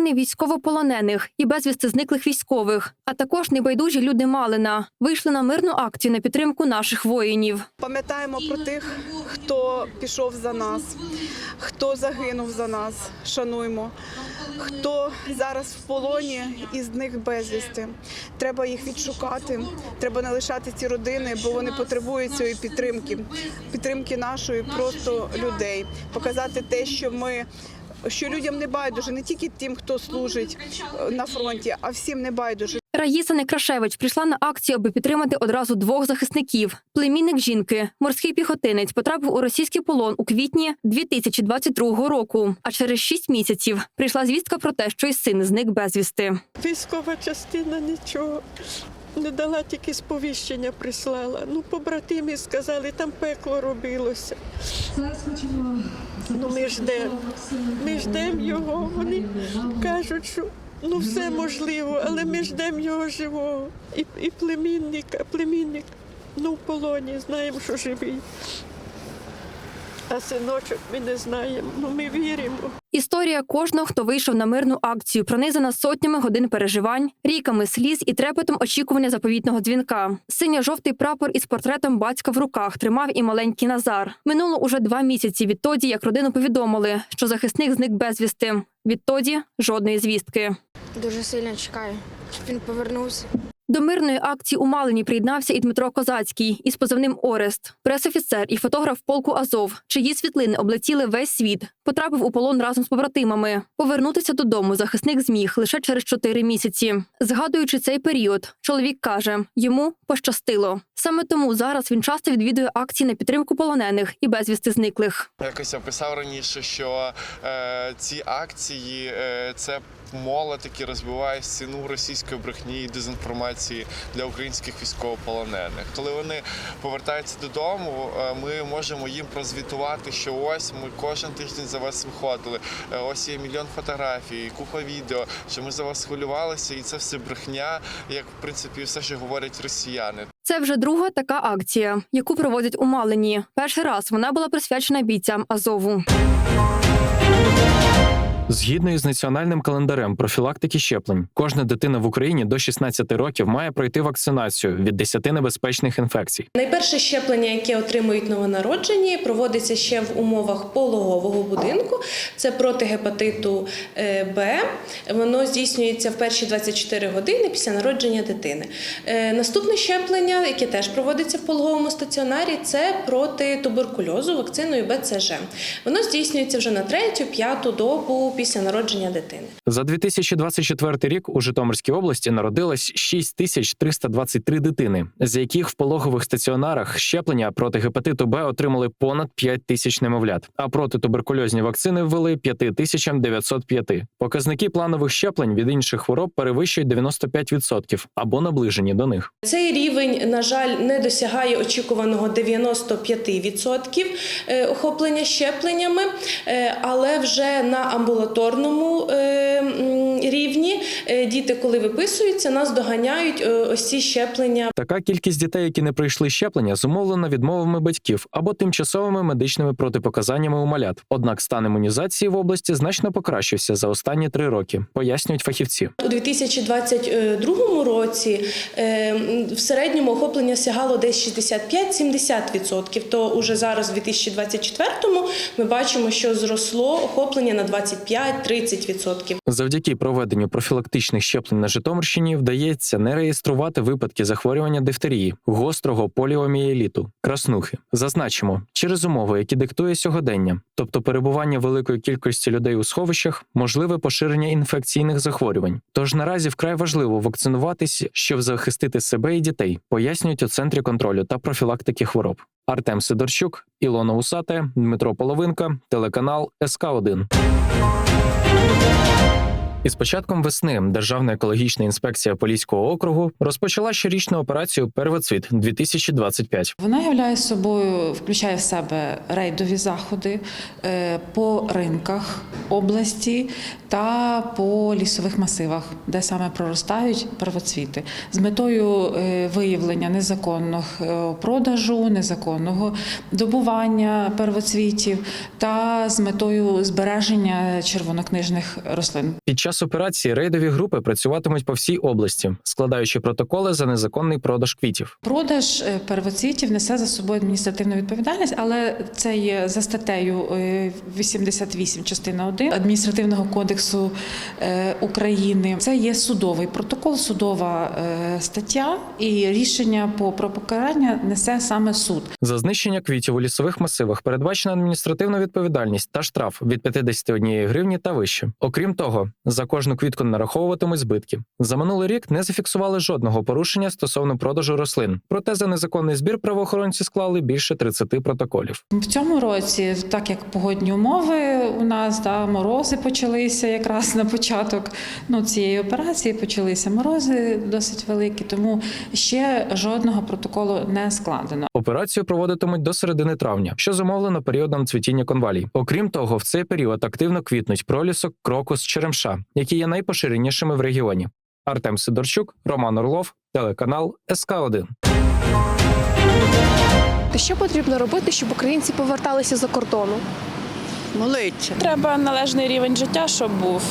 родини військовополонених і безвісти зниклих військових, а також небайдужі люди Малина вийшли на мирну акцію на підтримку наших воїнів. Пам'ятаємо про тих, хто пішов за нас, хто загинув за нас. Шануймо. Хто зараз в полоні і з них безвісти. Треба їх відшукати. Треба не лишати ці родини, бо вони потребують цієї підтримки, підтримки нашої просто людей. Показати те, що ми. Що людям не байдуже, не тільки тим, хто служить е, на фронті, а всім не байдуже. Раїса Некрашевич прийшла на акцію, аби підтримати одразу двох захисників. Племінник жінки, морський піхотинець, потрапив у російський полон у квітні 2022 року. А через шість місяців прийшла звістка про те, що й син зник безвісти. Військова частина нічого не дала, тільки сповіщення прислала. Ну, побратимі сказали, там пекло робилося. Ну, ми ждемо. Ми ждемо його. Вони кажуть, що ну все можливо, але ми ждемо його живого. І, і племінника, племінник ну, в полоні, знаємо, що живий. А синочок ми не знаємо. Ну, ми віримо. Історія кожного, хто вийшов на мирну акцію, пронизана сотнями годин переживань, ріками сліз і трепетом очікування заповітного дзвінка. Синьо-жовтий прапор із портретом батька в руках тримав і маленький Назар. Минуло уже два місяці відтоді, як родину повідомили, що захисник зник безвісти. Відтоді жодної звістки. Дуже сильно чекаю, щоб він повернувся. До мирної акції у Малині приєднався і Дмитро Козацький із позивним Орест, пресофіцер і фотограф полку Азов, чиї світлини облетіли весь світ. Потрапив у полон разом з побратимами. Повернутися додому захисник зміг лише через чотири місяці. Згадуючи цей період, чоловік каже, йому пощастило. Саме тому зараз він часто відвідує акції на підтримку полонених і безвісти зниклих. Якось я писав раніше, що е, ці акції е, це молот, який розбиває стіну російської брехні і дезінформації для українських військовополонених. Коли вони повертаються додому, е, ми можемо їм прозвітувати, що ось ми кожен тиждень за вас виходили. е, Ось є мільйон фотографій, купа відео, що ми за вас хвилювалися, і це все брехня, як в принципі все, що говорять росіяни. Це вже друга така акція, яку проводять у Малині. Перший раз вона була присвячена бійцям Азову. Згідно із національним календарем профілактики щеплень, кожна дитина в Україні до 16 років має пройти вакцинацію від 10 небезпечних інфекцій. Найперше щеплення, яке отримують новонароджені, проводиться ще в умовах пологового будинку. Це проти гепатиту е, Б. Воно здійснюється в перші 24 години після народження дитини. Е, Наступне щеплення, яке теж проводиться в пологовому стаціонарі, це проти туберкульозу вакциною БЦЖ. Воно здійснюється вже на третю, п'яту добу після народження дитини. За 2024 рік у Житомирській області народилось 6323 дитини, з яких в пологових стаціонарах щеплення проти гепатиту Б отримали понад 5 тисяч немовлят, а проти туберкульозні вакцини ввели 5905. Показники планових щеплень від інших хвороб перевищують 95% або наближені до них. Цей рівень, на жаль, не досягає очікуваного 95% е, охоплення щепленнями, е, але вже на амбулаторному е, рівні діти, коли виписуються, нас доганяють е, ось ці щеплення Така кількість дітей, які не пройшли щеплення, зумовлена відмовами батьків або тимчасовими медичними протипоказаннями у малят. Однак стан імунізації в області значно покращився за останні три роки, пояснюють фахівці. У 2022 році е, в середньому охоплення сягало десь 65-70%, то уже зараз, у 2024 ми бачимо, що зросло охоплення на 25-30%. Завдяки проведенню профілактичних щеплень на Житомирщині вдається не реєструвати випадки захворювання дифтерії, гострого поліомієліту, краснухи. Зазначимо, через умови, які диктує сьогодення, тобто перебування великої кількості людей у сховищах, можливе поширення інфекційних захворювань. Тож наразі вкрай важливо вакцинуватись, щоб захистити себе і дітей, пояснюють у центрі контролю та профілактики хвороб. Артем Сидорчук, Ілона Усате, Дмитро Половинка, телеканал СК 1 із початком весни Державна екологічна інспекція Поліського округу розпочала щорічну операцію Первоцвіт 2025 Вона являє собою, включає в себе рейдові заходи е, по ринках області та по лісових масивах, де саме проростають первоцвіти, з метою е, виявлення незаконного е, продажу, незаконного добування первоцвітів та з метою збереження червонокнижних рослин. Під час час операції рейдові групи працюватимуть по всій області, складаючи протоколи за незаконний продаж квітів. Продаж е, первоцвітів несе за собою адміністративну відповідальність, але це є за статтею е, 88 частина 1 адміністративного кодексу е, України. Це є судовий протокол, судова е, стаття, і рішення по про покарання несе саме суд. За знищення квітів у лісових масивах передбачена адміністративна відповідальність та штраф від 51 гривні та вище. Окрім того, за кожну квітку нараховуватимуть збитки. За минулий рік не зафіксували жодного порушення стосовно продажу рослин. Проте за незаконний збір правоохоронці склали більше 30 протоколів. В цьому році, так як погодні умови у нас да, морози почалися якраз на початок ну, цієї операції, почалися морози досить великі, тому ще жодного протоколу не складено. Операцію проводитимуть до середини травня, що зумовлено періодом цвітіння конвалій. Окрім того, в цей період активно квітнуть пролісок, крокус, черемша, які є найпоширенішими в регіоні. Артем Сидорчук, Роман Орлов, телеканал СК 1 Що потрібно робити, щоб українці поверталися за кордону? Молиться. Треба належний рівень життя, щоб був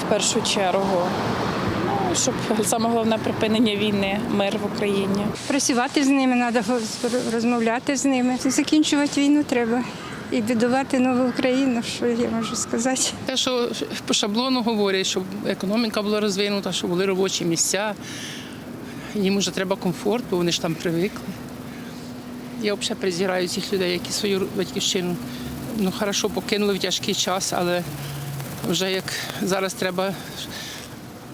в першу чергу. Ну, щоб саме головне припинення війни, мир в Україні. Працювати з ними треба розмовляти з ними. Закінчувати війну треба і будувати нову Україну, що я можу сказати. Те, що по шаблону говорять, щоб економіка була розвинута, щоб були робочі місця. Їм вже треба комфорт, бо вони ж там привикли. Я взагалі презираю цих людей, які свою батьківщину ну, хорошо покинули в тяжкий час, але вже як зараз треба,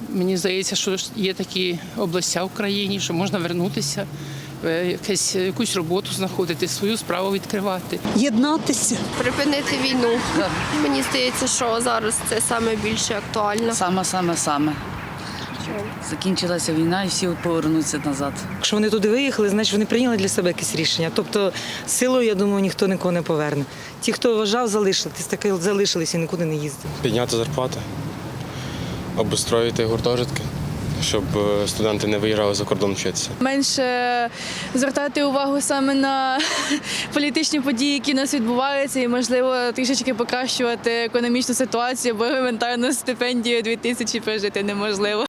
мені здається, що є такі областя в країні, що можна вернутися, якесь, якусь роботу знаходити, свою справу відкривати. Єднатися. Припинити війну. Мені здається, що зараз це саме більше актуально. Саме, саме, саме. Закінчилася війна і всі повернуться назад. Якщо вони туди виїхали, значить вони прийняли для себе якесь рішення. Тобто силою, я думаю, ніхто нікого не поверне. Ті, хто вважав залишитись, таки залишились і нікуди не їздили. Підняти зарплати, обустроїти гуртожитки, щоб е, студенти не виїжджали за кордон вчитися. Менше звертати увагу саме на політичні події, які у нас відбуваються, і можливо трішечки покращувати економічну ситуацію, бо елементарно стипендію 2000 прожити неможливо.